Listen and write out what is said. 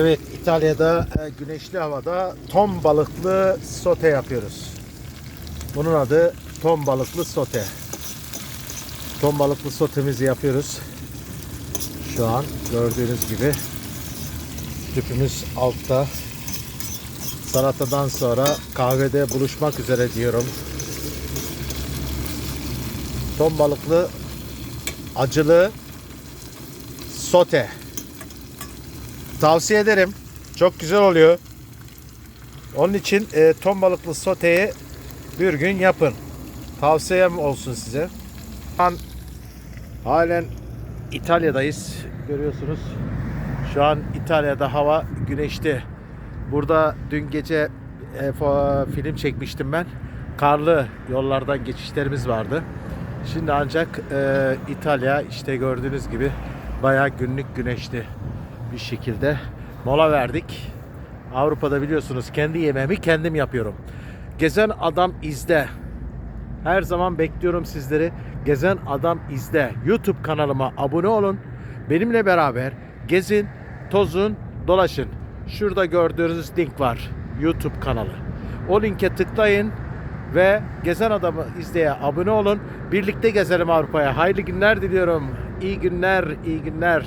Evet İtalya'da e, güneşli havada ton balıklı sote yapıyoruz. Bunun adı ton balıklı sote. Ton balıklı sotemizi yapıyoruz. Şu an gördüğünüz gibi tüpümüz altta. Salatadan sonra kahvede buluşmak üzere diyorum. Ton balıklı acılı sote. Tavsiye ederim. Çok güzel oluyor. Onun için e, ton balıklı soteyi bir gün yapın. Tavsiyem olsun size. Şu an halen İtalya'dayız. Görüyorsunuz. Şu an İtalya'da hava güneşli. Burada dün gece e, film çekmiştim ben. Karlı yollardan geçişlerimiz vardı. Şimdi ancak e, İtalya işte gördüğünüz gibi bayağı günlük güneşli bir şekilde mola verdik. Avrupa'da biliyorsunuz kendi yemeğimi kendim yapıyorum. Gezen Adam izle. Her zaman bekliyorum sizleri. Gezen Adam izle. YouTube kanalıma abone olun. Benimle beraber gezin, tozun, dolaşın. Şurada gördüğünüz link var. YouTube kanalı. O linke tıklayın ve Gezen Adamı izleye abone olun. Birlikte gezelim Avrupa'ya. Hayırlı günler diliyorum. İyi günler, iyi günler.